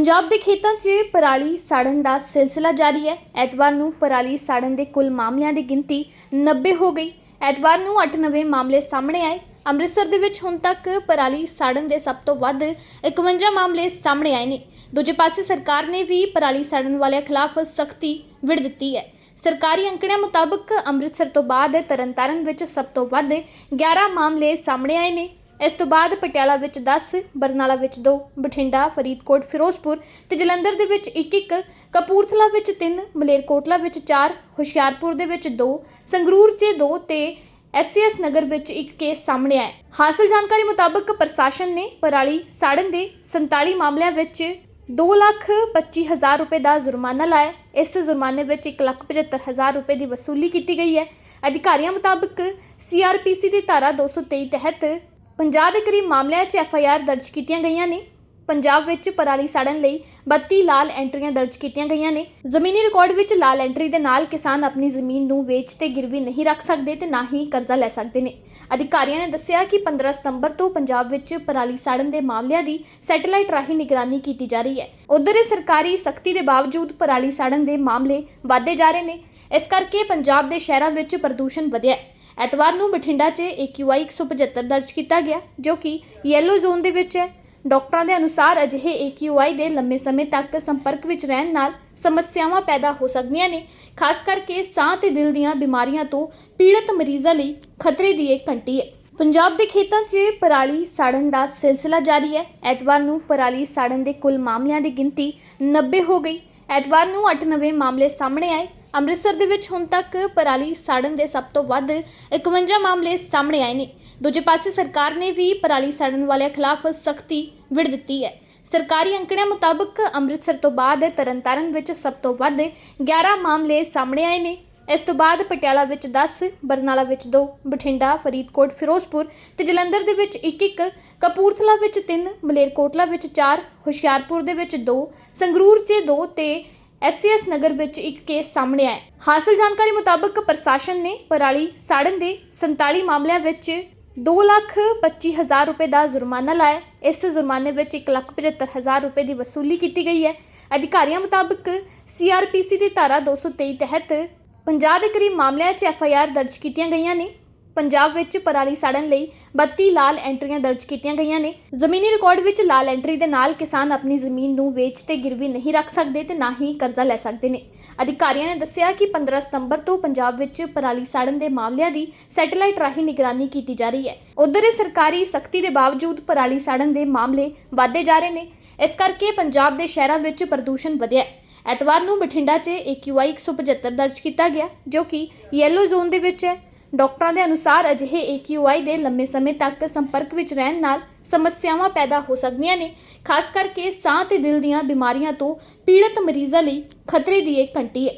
ਪੰਜਾਬ ਦੇ ਖੇਤਾਂ 'ਚ ਪਰਾਲੀ ਸਾੜਨ ਦਾ ਸਿਲਸਿਲਾ ਜਾਰੀ ਹੈ। ਐਤਵਾਰ ਨੂੰ ਪਰਾਲੀ ਸਾੜਨ ਦੇ ਕੁੱਲ ਮਾਮਲਿਆਂ ਦੀ ਗਿਣਤੀ 90 ਹੋ ਗਈ। ਐਤਵਾਰ ਨੂੰ 8 ਨਵੇਂ ਮਾਮਲੇ ਸਾਹਮਣੇ ਆਏ। ਅੰਮ੍ਰਿਤਸਰ ਦੇ ਵਿੱਚ ਹੁਣ ਤੱਕ ਪਰਾਲੀ ਸਾੜਨ ਦੇ ਸਭ ਤੋਂ ਵੱਧ 51 ਮਾਮਲੇ ਸਾਹਮਣੇ ਆਏ ਨੇ। ਦੂਜੇ ਪਾਸੇ ਸਰਕਾਰ ਨੇ ਵੀ ਪਰਾਲੀ ਸਾੜਨ ਵਾਲਿਆਂ ਖਿਲਾਫ ਸਖਤੀ ਵਿੜ ਦਿੱਤੀ ਹੈ। ਸਰਕਾਰੀ ਅੰਕੜਿਆਂ ਮੁਤਾਬਕ ਅੰਮ੍ਰਿਤਸਰ ਤੋਂ ਬਾਅਦ ਤਰਨਤਾਰਨ ਵਿੱਚ ਸਭ ਤੋਂ ਵੱਧ 11 ਮਾਮਲੇ ਸਾਹਮਣੇ ਆਏ ਨੇ। ਇਸ ਤੋਂ ਬਾਅਦ ਪਟਿਆਲਾ ਵਿੱਚ 10 ਬਰਨਾਲਾ ਵਿੱਚ 2 ਬਠਿੰਡਾ ਫਰੀਦਕੋਟ ਫਿਰੋਜ਼ਪੁਰ ਤੇ ਜਲੰਧਰ ਦੇ ਵਿੱਚ 1-1 ਕਪੂਰਥਲਾ ਵਿੱਚ 3 ਮਲੇਰਕੋਟਲਾ ਵਿੱਚ 4 ਹੁਸ਼ਿਆਰਪੁਰ ਦੇ ਵਿੱਚ 2 ਸੰਗਰੂਰ 'ਚ 2 ਤੇ ਐਸਸੀਐਸ ਨਗਰ ਵਿੱਚ ਇੱਕ ਕੇਸ ਸਾਹਮਣੇ ਆਇਆ ਹੈ। ਹਾਸਲ ਜਾਣਕਾਰੀ ਮੁਤਾਬਕ ਪ੍ਰਸ਼ਾਸਨ ਨੇ ਪਰਾਲੀ ਸਾੜਨ ਦੇ 47 ਮਾਮਲਿਆਂ ਵਿੱਚ 2,25,000 ਰੁਪਏ ਦਾ ਜੁਰਮਾਨਾ ਲਾਇਆ ਇਸ ਜੁਰਮਾਨੇ ਵਿੱਚ 1,75,000 ਰੁਪਏ ਦੀ ਵਸੂਲੀ ਕੀਤੀ ਗਈ ਹੈ ਅਧਿਕਾਰੀਆਂ ਮੁਤਾਬਕ ਸੀਆਰਪੀਸੀ ਦੀ ਧਾਰਾ 223 ਤਹਿਤ 50 ਦੇ ਕਰੀਬ ਮਾਮਲਿਆਂ 'ਚ ਐਫ ਆਈ ਆਰ ਦਰਜ ਕੀਤੀਆਂ ਗਈਆਂ ਨੇ। ਪੰਜਾਬ ਵਿੱਚ ਪਰਾਲੀ ਸਾੜਨ ਲਈ 32 ਲਾਲ ਐਂਟਰੀਆਂ ਦਰਜ ਕੀਤੀਆਂ ਗਈਆਂ ਨੇ। ਜ਼ਮੀਨੀ ਰਿਕਾਰਡ ਵਿੱਚ ਲਾਲ ਐਂਟਰੀ ਦੇ ਨਾਲ ਕਿਸਾਨ ਆਪਣੀ ਜ਼ਮੀਨ ਨੂੰ ਵੇਚ ਤੇ ਗਿਰਵੀ ਨਹੀਂ ਰੱਖ ਸਕਦੇ ਤੇ ਨਾ ਹੀ ਕਰਜ਼ਾ ਲੈ ਸਕਦੇ ਨੇ। ਅਧਿਕਾਰੀਆਂ ਨੇ ਦੱਸਿਆ ਕਿ 15 ਸਤੰਬਰ ਤੋਂ ਪੰਜਾਬ ਵਿੱਚ ਪਰਾਲੀ ਸਾੜਨ ਦੇ ਮਾਮਲਿਆਂ ਦੀ ਸੈਟੇਲਾਈਟ ਰਾਹੀਂ ਨਿਗਰਾਨੀ ਕੀਤੀ ਜਾ ਰਹੀ ਹੈ। ਉਧਰ ਇਹ ਸਰਕਾਰੀ ਸਖਤੀ ਦੇ ਬਾਵਜੂਦ ਪਰਾਲੀ ਸਾੜਨ ਦੇ ਮਾਮਲੇ ਵਧਦੇ ਜਾ ਰਹੇ ਨੇ। ਇਸ ਕਰਕੇ ਪੰਜਾਬ ਦੇ ਸ਼ਹਿਰਾਂ ਵਿੱਚ ਪ੍ਰਦੂਸ਼ਣ ਵਧਿਆ ਹੈ। ਐਤਵਾਰ ਨੂੰ ਬਠਿੰਡਾ 'ਚ AQI 175 ਦਰਜ ਕੀਤਾ ਗਿਆ, ਜੋ ਕਿ ਯੈਲੋ ਜ਼ੋਨ ਦੇ ਵਿੱਚ ਹੈ। ਡਾਕਟਰਾਂ ਦੇ ਅਨੁਸਾਰ ਅਜਿਹੇ AQI ਦੇ ਲੰਮੇ ਸਮੇਂ ਤੱਕ ਸੰਪਰਕ ਵਿੱਚ ਰਹਿਣ ਨਾਲ ਸਮੱਸਿਆਵਾਂ ਪੈਦਾ ਹੋ ਸਕਦੀਆਂ ਨੇ, ਖਾਸ ਕਰਕੇ ਸਾਹ ਤੇ ਦਿਲ ਦੀਆਂ ਬਿਮਾਰੀਆਂ ਤੋਂ ਪੀੜਤ ਮਰੀਜ਼ਾਂ ਲਈ ਖਤਰੇ ਦੀ ਇੱਕ ਘੰਟੀ ਹੈ। ਪੰਜਾਬ ਦੇ ਖੇਤਾਂ 'ਚ ਪਰਾਲੀ ਸਾੜਨ ਦਾ ਸਿਲਸਿਲਾ ਜਾਰੀ ਹੈ। ਐਤਵਾਰ ਨੂੰ ਪਰਾਲੀ ਸਾੜਨ ਦੇ ਕੁੱਲ ਮਾਮਲਿਆਂ ਦੀ ਗਿਣਤੀ 90 ਹੋ ਗਈ। ਐਤਵਾਰ ਨੂੰ 8 ਨਵੇਂ ਮਾਮਲੇ ਸਾਹਮਣੇ ਆਏ। ਅੰਮ੍ਰਿਤਸਰ ਦੇ ਵਿੱਚ ਹੁਣ ਤੱਕ ਪਰਾਲੀ ਸਾੜਨ ਦੇ ਸਭ ਤੋਂ ਵੱਧ 51 ਮਾਮਲੇ ਸਾਹਮਣੇ ਆਏ ਨੇ। ਦੂਜੇ ਪਾਸੇ ਸਰਕਾਰ ਨੇ ਵੀ ਪਰਾਲੀ ਸਾੜਨ ਵਾਲਿਆਂ ਖਿਲਾਫ ਸਖਤੀ ਵਿੜ ਦਿੱਤੀ ਹੈ। ਸਰਕਾਰੀ ਅੰਕੜਿਆਂ ਮੁਤਾਬਕ ਅੰਮ੍ਰਿਤਸਰ ਤੋਂ ਬਾਅਦ ਤਰਨਤਾਰਨ ਵਿੱਚ ਸਭ ਤੋਂ ਵੱਧ 11 ਮਾਮਲੇ ਸਾਹਮਣੇ ਆਏ ਨੇ। ਇਸ ਤੋਂ ਬਾਅਦ ਪਟਿਆਲਾ ਵਿੱਚ 10 ਬਰਨਾਲਾ ਵਿੱਚ 2 ਬਠਿੰਡਾ, ਫਰੀਦਕੋਟ, ਫਿਰੋਜ਼ਪੁਰ ਤੇ ਜਲੰਧਰ ਦੇ ਵਿੱਚ 1-1 ਕਪੂਰਥਲਾ ਵਿੱਚ 3 ਮਲੇਰਕੋਟਲਾ ਵਿੱਚ 4 ਹੁਸ਼ਿਆਰਪੁਰ ਦੇ ਵਿੱਚ 2 ਸੰਗਰੂਰ 'ਚ 2 ਤੇ ਐਸਸੀਐਸ ਨਗਰ ਵਿੱਚ ਇੱਕ ਕੇਸ ਸਾਹਮਣੇ ਆਇਆ ਹੈ। ਹਾਸਲ ਜਾਣਕਾਰੀ ਮੁਤਾਬਕ ਪ੍ਰਸ਼ਾਸਨ ਨੇ ਪਰਾਲੀ ਸਾੜਨ ਦੇ 47 ਮਾਮਲਿਆਂ ਵਿੱਚ 2,25,000 ਰੁਪਏ ਦਾ ਜੁਰਮਾਨਾ ਲਾਇਆ ਹੈ। ਇਸ ਜੁਰਮਾਨੇ ਵਿੱਚ 1,75,000 ਰੁਪਏ ਦੀ ਵਸੂਲੀ ਕੀਤੀ ਗਈ ਹੈ ਅਧਿਕਾਰੀਆਂ ਮੁਤਾਬਕ ਸੀਆਰਪੀਸੀ ਦੀ ਧਾਰਾ 223 ਤਹਿਤ 50 ਦੇ ਕਰੀਬ ਮਾਮਲਿਆਂ 'ਚ ਐਫਆਈਆਰ ਦਰਜ ਕੀਤੀਆਂ ਗਈਆਂ ਨੇ ਪੰਜਾਬ ਵਿੱਚ ਪਰਾਲੀ ਸਾੜਨ ਲਈ 32 ਲਾਲ ਐਂਟਰੀਆਂ ਦਰਜ ਕੀਤੀਆਂ ਗਈਆਂ ਨੇ। ਜ਼ਮੀਨੀ ਰਿਕਾਰਡ ਵਿੱਚ ਲਾਲ ਐਂਟਰੀ ਦੇ ਨਾਲ ਕਿਸਾਨ ਆਪਣੀ ਜ਼ਮੀਨ ਨੂੰ ਵੇਚ ਤੇ ਗਿਰਵੀ ਨਹੀਂ ਰੱਖ ਸਕਦੇ ਤੇ ਨਾ ਹੀ ਕਰਜ਼ਾ ਲੈ ਸਕਦੇ ਨੇ। ਅਧਿਕਾਰੀਆਂ ਨੇ ਦੱਸਿਆ ਕਿ 15 ਸਤੰਬਰ ਤੋਂ ਪੰਜਾਬ ਵਿੱਚ ਪਰਾਲੀ ਸਾੜਨ ਦੇ ਮਾਮਲਿਆਂ ਦੀ ਸੈਟੇਲਾਈਟ ਰਾਹੀਂ ਨਿਗਰਾਨੀ ਕੀਤੀ ਜਾ ਰਹੀ ਹੈ। ਉਧਰ ਇਹ ਸਰਕਾਰੀ ਸਖਤੀ ਦੇ ਬਾਵਜੂਦ ਪਰਾਲੀ ਸਾੜਨ ਦੇ ਮਾਮਲੇ ਵਧਦੇ ਜਾ ਰਹੇ ਨੇ। ਇਸ ਕਰਕੇ ਪੰਜਾਬ ਦੇ ਸ਼ਹਿਰਾਂ ਵਿੱਚ ਪ੍ਰਦੂਸ਼ਣ ਵਧਿਆ ਹੈ। ਐਤਵਾਰ ਨੂੰ ਬਠਿੰਡਾ 'ਚ AQI 175 ਦਰਜ ਕੀਤਾ ਗਿਆ, ਜੋ ਕਿ ਯੈਲੋ ਜ਼ੋਨ ਦੇ ਵਿੱਚ ਹੈ। ਡਾਕਟਰਾਂ ਦੇ ਅਨੁਸਾਰ ਅਜਿਹੇ AQI ਦੇ ਲੰਮੇ ਸਮੇਂ ਤੱਕ ਸੰਪਰਕ ਵਿੱਚ ਰਹਿਣ ਨਾਲ ਸਮੱਸਿਆਵਾਂ ਪੈਦਾ ਹੋ ਸਕਦੀਆਂ ਨੇ, ਖਾਸ ਕਰਕੇ ਸਾਹ ਤੇ ਦਿਲ ਦੀਆਂ ਬਿਮਾਰੀਆਂ ਤੋਂ ਪੀੜਤ ਮਰੀਜ਼ਾਂ ਲਈ ਖਤਰੇ ਦੀ ਇੱਕ ਘੰਟੀ ਹੈ।